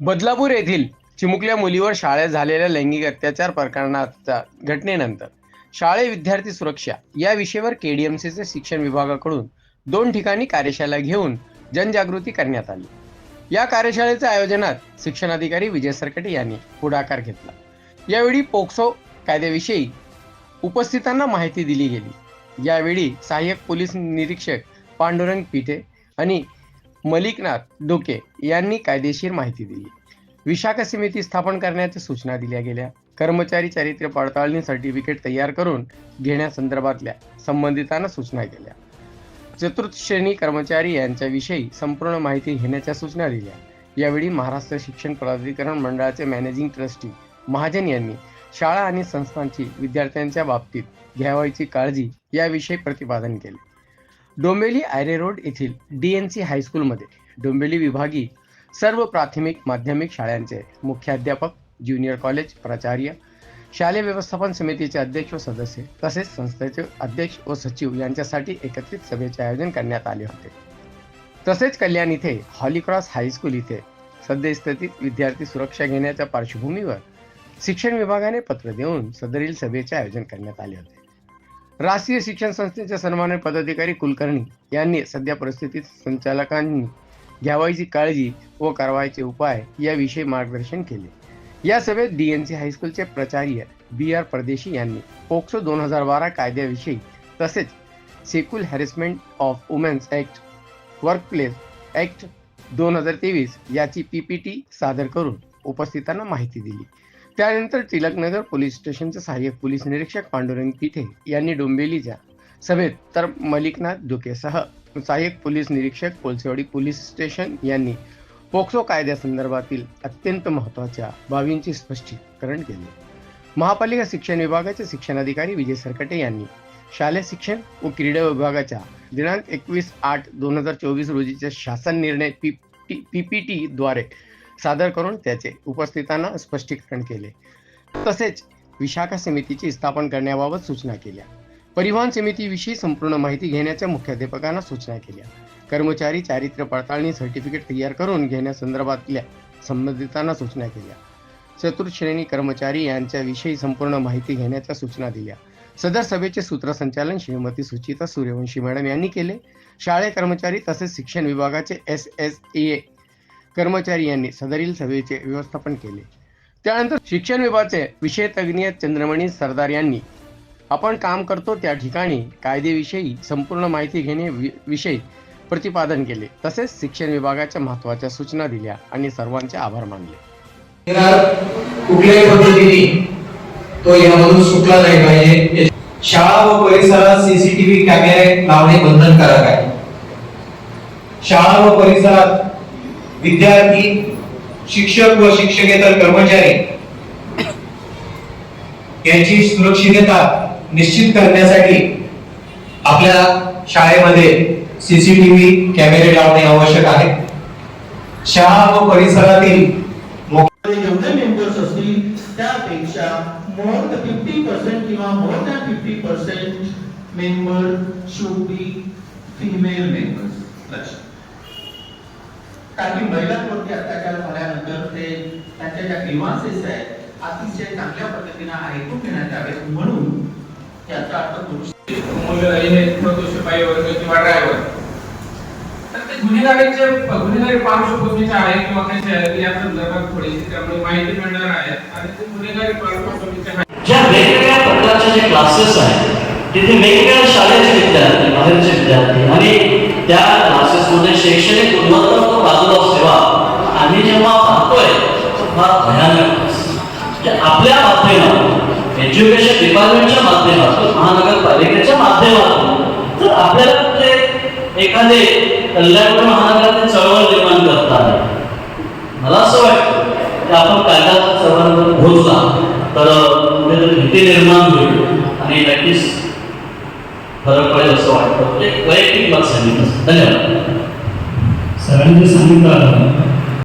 बदलापूर येथील चिमुकल्या मुलीवर शाळेत झालेल्या लैंगिक अत्याचार प्रकरणाच्या घटनेनंतर शाळे विद्यार्थी सुरक्षा या विषयावर केडीएमसीचे शिक्षण विभागाकडून दोन ठिकाणी कार्यशाळा घेऊन जनजागृती करण्यात आली. या कार्यशाळेच्या आयोजनात शिक्षणाधिकारी विजय सरकटे यांनी पुढाकार घेतला. यावेळी पोक्सो कायद्याविषयी उपस्थितांना माहिती दिली गेली. यावेळी सहाय्यक पोलीस निरीक्षक पांडुरंग पिठे आणि मलिकनाथ डोके यांनी कायदेशीर माहिती दिली. विशाखा समिती स्थापन करण्याच्या सूचना दिल्या गेल्या. कर्मचारी चारित्र्य पडताळणी सर्टिफिकेट तयार करून घेण्यासंदर्भातल्या संबंधितांना सूचना केल्या चतुर्थ श्रेणी कर्मचारी यांच्याविषयी संपूर्ण माहिती घेण्याच्या सूचना दिल्या. यावेळी महाराष्ट्र शिक्षण प्राधिकरण मंडळाचे मॅनेजिंग ट्रस्टी महाजन यांनी शाळा आणि संस्थांची विद्यार्थ्यांच्या बाबतीत घ्यावायची काळजी याविषयी प्रतिपादन केले. डोंबिवली आयरे रोड येथील डी एन सी हायस्कूलमध्ये डोंबिवली विभागी सर्व प्राथमिक माध्यमिक शाळांचे मुख्याध्यापक ज्युनियर कॉलेज प्राचार्य शालेय व्यवस्थापन समितीचे अध्यक्ष व सदस्य तसेच संस्थेचे अध्यक्ष व सचिव यांच्यासाठी एकत्रित सभेचे आयोजन करण्यात आले होते. तसेच कल्याण इथे हॉलीक्रॉस हायस्कूल इथे सद्यस्थितीत विद्यार्थी सुरक्षा घेण्याच्या पार्श्वभूमीवर शिक्षण विभागाने पत्र देऊन सदरील सभेचे आयोजन करण्यात आले होते. राष्ट्रीय शिक्षण संस्थेचे सन्मान्य पदाधिकारी कुलकर्णी यांनी सध्या परिस्थितीत संचालकांनी घ्यावायची काळजी व कारवाईचे उपाय याविषयी मार्गदर्शन केले. या सभेत डीएनसी हायस्कूलचे प्राचार्य बी आर परदेशी यांनी पोक्सो दोन हजार बारा कायद्याविषयी तसेच sexual harassment of women's act workplace act दोन हजार तेवीस याची पीपीटी सादर करून उपस्थितांना माहिती दिली. त्यानंतर तिलकनगर पोलीस स्टेशनचे सहाय्यक पोलीस निरीक्षक पांडुरंग पिठे यांनी डोंबिवलीच्या सभेत तर मलिकनाथ डोकेसह सहाय्यक पोलीस निरीक्षक कोलसेवाडी पोलीस स्टेशन यांनी पोक्सो कायद्यासंदर्भातील अत्यंत महत्त्वाच्या बाबींचे स्पष्टीकरण केले. महापालिका शिक्षण विभागाचे शिक्षणाधिकारी विजय सरकटे यांनी शालेय शिक्षण व क्रीडा विभागाच्या दिनांक एकवीस आठ दोन हजार चोवीस रोजीच्या शासन निर्णय पी पी टी द्वारे सादर करून त्याचे उपस्थितांना स्पष्टीकरण केले. तसेच विशाखा समितीची स्थापन करण्याबाबत सूचना केल्या. परिवहन समितीविषयी संपूर्ण माहिती घेण्याच्या मुख्याध्यापकांना सूचना केल्या. कर्मचारी चारित्र्य पडताळणी सर्टिफिकेट तयार करून घेण्यासंदर्भातल्या संबंधितांना सूचना केल्या. चतुर्थश्रेणी कर्मचारी यांच्याविषयी संपूर्ण माहिती घेण्याच्या सूचना दिल्या. सदर सभेचे सूत्रसंचालन श्रीमती सुचिता सूर्यवंशी मॅडम यांनी केले. शाळे कर्मचारी तसेच शिक्षण विभागाचे एस एस ए कर्मचारी यांनी सदरील सभेचे व्यवस्थापन केले. त्यानंतर शिक्षण विभागाचे विषय तज्ज्ञ चंद्रमणी सरदार यांनी आपण काम करतो त्या ठिकाणी कायदेविषयी संपूर्ण माहिती घेणे विषयी प्रतिपादन केले. तसेच शिक्षण विभागाच्या महत्त्वाच्या सूचना दिल्या आणि सर्वांचे आभार मानले. कुठल्याही पद्धतीने तो यामधून सुटला नाही पाहिजे. शाळा व परिसरात सीसीटीव्ही कॅमेरे लावणे बंधनकारक आहे. शाळा व परिसरात विद्यार्थी शिक्षक व शिक्षकेतर कर्मचारी यांची सुरक्षितता निश्चित करण्यासाठी आपल्या शाळेमध्ये सीसीटीव्ही कॅमेरे लावणे आवश्यक आहे. शाळा व परिसरातील जेवढे मेंबर्स असतील त्यापेक्षा मोर दॅन फिफ्टी पर्सेंट किंवा more than fifty percent member should be female members लक्षात कारण की महिलांवरती अत्याचार झाल्यानंतर ते त्यांच्या ज्या ग्रीवान्सेस आहेत अतिशय चांगल्या पद्धतीने ऐकून घेण्यात यावेत म्हणून याचा अर्थ पुरुष मुलं प्रदोषपायी वर्ग किंवा ड्रायव्हर तर ते गुन्हेगारीचे गुन्हेगारी पार्श्वभूमीचे आहे किंवा कसे आहे या संदर्भात थोडीशी त्यामुळे माहिती मिळणार आहे. आणि ते गुन्हेगारी पार्श्वभूमीचे आहे. ज्या वेगवेगळ्या प्रकारचे जे क्लासेस आहेत तिथे वेगवेगळ्या शाळेचे विद्यार्थी बाहेरचे विद्यार्थी आणि त्या क्लासेसमध्ये शैक्षणिक गुणवत्ता तो बाजूला सेवा आम्ही जेव्हा पाहतोय तो फार भयानक म्हणजे आपल्या माध्यमातून एज्युकेशन डिपार्टमेंटच्या माध्यमातून महानगरपालिकेच्या माध्यमातून तर आपल्याला ते एखादे कल्याणपूर महानगरातील चळवळ निर्माण करता मला असं वाटतं की आपण कायदा सर्वांवर पोहोचला तर कुठेतरी भीती निर्माण होईल आणि नक्कीच फरक असं वाटतं. म्हणजे वैयक्तिक मत सांगितलं. धन्यवाद. सरांनी सांगितलं